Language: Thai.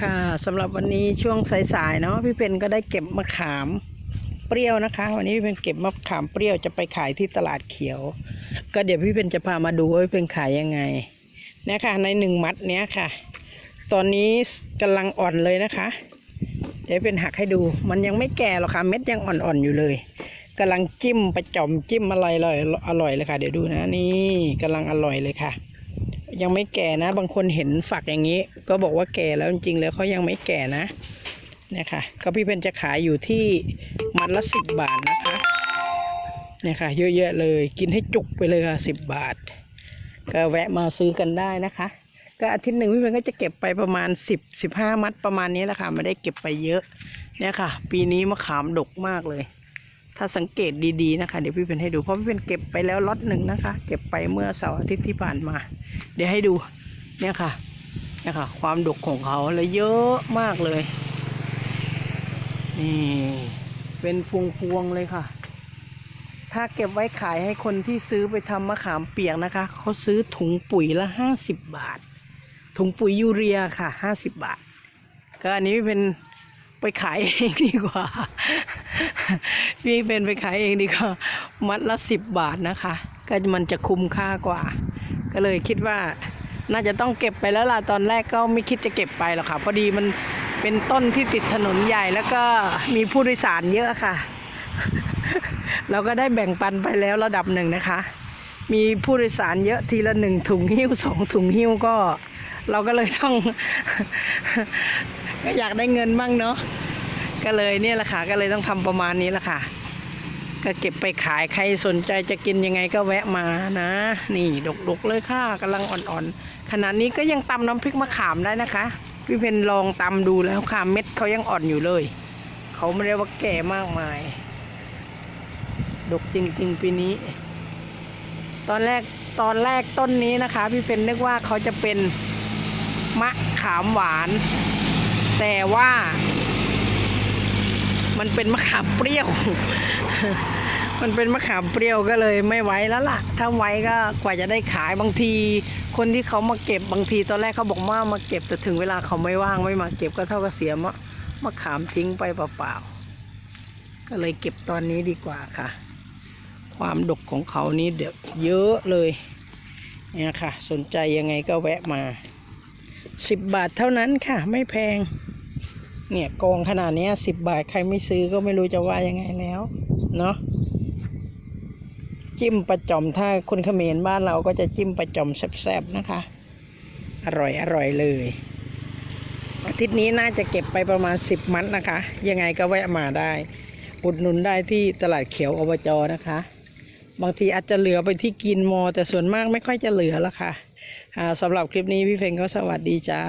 ค่ะสำหรับวันนี้ช่วงสายๆเนาะพี่เพนก็ได้เก็บมะขามเปรี้ยวนะคะ วันนี้พี่เพนเก็บมะขามเปรี้ยวจะไปขายที่ตลาดเขียว ก็เดี๋ยวพี่เพนจะพามาดูว่าพี่เพนขายยังไงเนี่ยค่ะในหนึ่งมัดเนี้ยค่ะ ตอนนี้กำลังอ่อนเลยนะคะ เดี๋ยวเป็นหักให้ดู มันยังไม่แก่หรอกค่ะเม็ดยังอ่อนๆอยู่เลยกำลังจิ้มประจอมจิ้มอะไรอร่อยอร่อยเลยค่ะ เดี๋ยวดูนะนี่กำลังอร่อยเลยค่ะ ยังไม่แก่นะ บางคนเห็นฝักอย่างนี้ ก็บอกว่าแก่แล้วจริงๆแล้วเขายังไม่แก่นะเนี่ยค่ะก็พี่เพนจะขายอยู่ที่มัดละสิบบาทนะคะเนี่ยค่ะ เยอะๆเลย กินให้จุกไปเลยค่ะสิบบาท ก็แวะมาซื้อกันได้นะคะ ก็อาทิตย์หนึ่งพี่เพนก็จะเก็บไปประมาณสิบสิบห้ามัดประมาณนี้แหละค่ะไม่ได้เก็บไปเยอะ เนี่ยค่ะ ปีนี้มะขามดกมากเลย ถ้าสังเกตดีๆนะคะ เดี๋ยวพี่เพนให้ดูเพราะพี่เพนเก็บไปแล้วล็อตหนึ่งนะคะ เก็บไปเมื่อเสาร์อาทิตย์ที่ผ่านมา เดี๋ยวให้ดูเนี่ยค่ะเนี่ยค่ะ ความดกของเขาเลยเยอะมากเลย นี่เป็นพวงๆเลยค่ะ ถ้าเก็บไว้ขายให้คนที่ซื้อไปทำมะขามเปียกนะคะเขาซื้อถุงปุ๋ยละห้าสิบบาท ถุงปุ๋ยยูเรียค่ะห้าสิบบาท ก็อันนี้เป็น ไปขายเองดีกว่าพี่เป็นไปขายเองดีกว่า มัดละสิบบาทนะคะ ก็มันจะคุ้มค่ากว่า ก็เลยคิดว่าน่าจะต้องเก็บไปแล้วล่ะ ตอนแรกก็ไม่คิดจะเก็บไปหรอกค่ะ พอดีมันเป็นต้นที่ติดถนนใหญ่แล้วก็มีผู้โดยสารเยอะค่ะ เราก็ได้แบ่งปันไปแล้วระดับหนึ่งนะคะ มีผู้โดยสารเยอะทีละหนึ่งถุงหิ้วสองถุงหิ้วก็ เราก็เลยต้อง ก็อยากได้เงินบ้างเนาะก็เลยเนี่ยแหละค่ะก็เลยต้องทำประมาณนี้แหละค่ะ ก็เก็บไปขายใครสนใจจะกินยังไงก็แวะมานะ นี่ดกๆเลยค่ะกำลังอ่อนๆขณะนี้ก็ยังตำน้ำพริกมะขามได้นะคะ พี่เพนลองตำดูแล้วค่ะเม็ดเขายังอ่อนอยู่เลย เขาไม่ได้ว่าแก่มากมาย ดกจริงๆปีนี้ ตอนแรกตอนแรกต้นนี้นะคะ พี่เพนนึกว่าเขาจะเป็นมะขามหวาน แต่ว่ามันเป็นมะขามเปรี้ยว มันเป็นมะขามเปรี้ยวก็เลยไม่ไหวแล้วล่ะ ถ้าไว้ก็กว่าจะได้ขายบางที คนที่เขามาเก็บบางทีตอนแรกเขาบอกว่ามาเก็บแต่ถึงเวลาเขาไม่ว่างไม่มาเก็บก็เท่ากับเสียมะมะขามทิ้งไปเปล่าๆ ก็เลยเก็บตอนนี้ดีกว่าค่ะ ความดกของเขานี้เดี๋ยวเยอะเลย เนี่ยค่ะ สนใจยังไงก็แวะมาสิบบาทเท่านั้นค่ะ ไม่แพง เนี่ยกองขนาดนี้สิบบาท ใครไม่ซื้อก็ไม่รู้จะว่ายังไงแล้ว เนาะจิ้มประจอมถ้าคนเขมรบ้านเราก็จะจิ้มประจอมแซ่บๆนะคะ อร่อยอร่อยเลย อาทิตย์นี้น่าจะเก็บไปประมาณสิบมัดนะคะ ยังไงก็แวะมาได้ อุดหนุนได้ที่ตลาดเขียวอบจนะคะ บางทีอาจจะเหลือไปที่กินมอ แต่ส่วนมากไม่ค่อยจะเหลือล้วค่ะอ่าสำหรับคลิปนี้พี่เพงก็สวัสดีจ้า